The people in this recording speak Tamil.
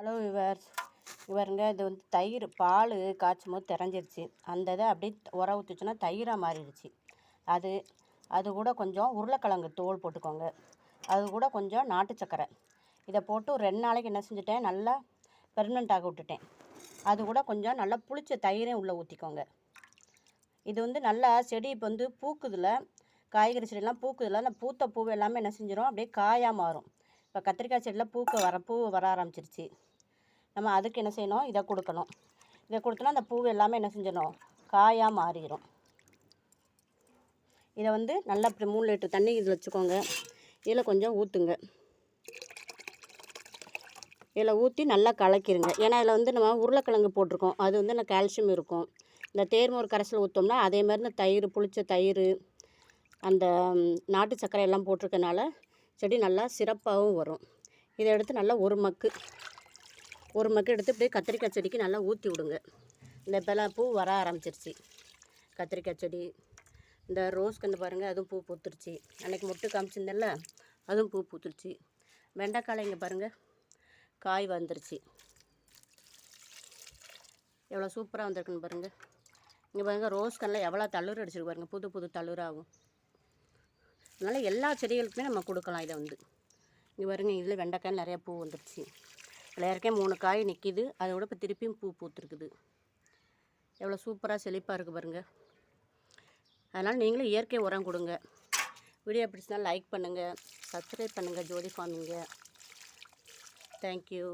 Hello viewers. இவருங்க இது வந்து தயிர் பால் காய்ச்சும் போது திரஞ்சிருச்சு அந்த இதை அப்படியே உர ஊற்றுச்சுன்னா தயிராக மாறிடுச்சு. அது அது கூட கொஞ்சம் உருளைக்கிழங்கு தோல் போட்டுக்கோங்க. அது கூட கொஞ்சம் நாட்டு சக்கரை இதை போட்டு ஒரு ரெண்டு நாளைக்கு என்ன செஞ்சுட்டேன்? நல்லா பெர்மனண்ட் ஆக விட்டுட்டேன். அது கூட கொஞ்சம் நல்லா புளிச்ச தயிரையும் உள்ளே ஊற்றிக்கோங்க இது வந்து நல்லா செடி இப்போ வந்து பூக்குதில். காய்கறி செடியெல்லாம் பூக்குதில். அந்த பூத்த பூ எல்லாமே என்ன செஞ்சிடும் அப்படியே காயாக மாறும். இப்போ கத்திரிக்காய் செடியில் பூக்க வர பூ வர ஆரம்பிச்சிருச்சு. நம்ம அதுக்கு என்ன செய்யணும்? இதை கொடுக்கணும். இதை கொடுத்தோன்னா அந்த பூ எல்லாமே என்ன செஞ்சிடணும்? காயாக மாறிடும் இதை வந்து நல்லா இப்படி மூணு லிட்டர் தண்ணி இதில் வச்சுக்கோங்க. இதில் கொஞ்சம் ஊற்றுங்க. இதில் ஊற்றி நல்லா கலக்கிடுங்க ஏன்னா இதில் வந்து நம்ம உருளைக்கிழங்கு போட்டிருக்கோம். அது வந்து இந்த கால்சியம் இருக்கும். இந்த தேர்மோர் கரைசல் ஊற்றோம்னா அதே மாதிரி இந்த தயிர் புளிச்ச தயிர் அந்த நாட்டு சர்க்கரை எல்லாம் போட்டிருக்கனால செடி நல்லா சிறப்பாகவும் வரும். இதை எடுத்து நல்லா ஒரு மக்கு ஒரு மக்கு எடுத்து இப்படியே கத்திரிக்காய் செடிக்கு நல்லா ஊற்றி விடுங்க. இந்த இப்போலாம் பூ வர ஆரம்பிச்சிருச்சு. கத்திரிக்காய் செடி இந்த ரோஸ் கண்டு பாருங்கள் அதுவும் பூ பூத்துருச்சு. அன்றைக்கி மொட்டு காமிச்சிருந்தேன்ல அதுவும் பூ பூத்துருச்சு. வெண்டைக்காய் இங்கே பாருங்கள் காய் வந்துருச்சு. எவ்வளோ சூப்பராக வந்திருக்குன்னு பாருங்கள் இங்கே பாருங்கள் ரோஸ் கண்ணில் எவ்வளோ தளிர் அடிச்சிருக்கு பாருங்கள் புது புது தளிராகும் அதனால் எல்லா செடிகளுக்குமே நம்ம கொடுக்கலாம் இதை வந்து. இங்கே பாருங்க இதில் வெண்டைக்காய் நிறையா பூ வந்துருச்சு. ஏற்கனவே மூணு காய் நிற்கிது அதோட இப்போ திருப்பியும் பூ பூத்துருக்குது. எவ்வளோ சூப்பராக செழிப்பாக இருக்குது பாருங்கள் அதனால் நீங்களும் இயற்கை உரம் கொடுங்க. வீடியோ பிடிச்சினா லைக் பண்ணுங்கள் சப்ஸ்கிரைப் பண்ணுங்கள் ஜோதி ஃபார்மிங்க. தேங்க்யூ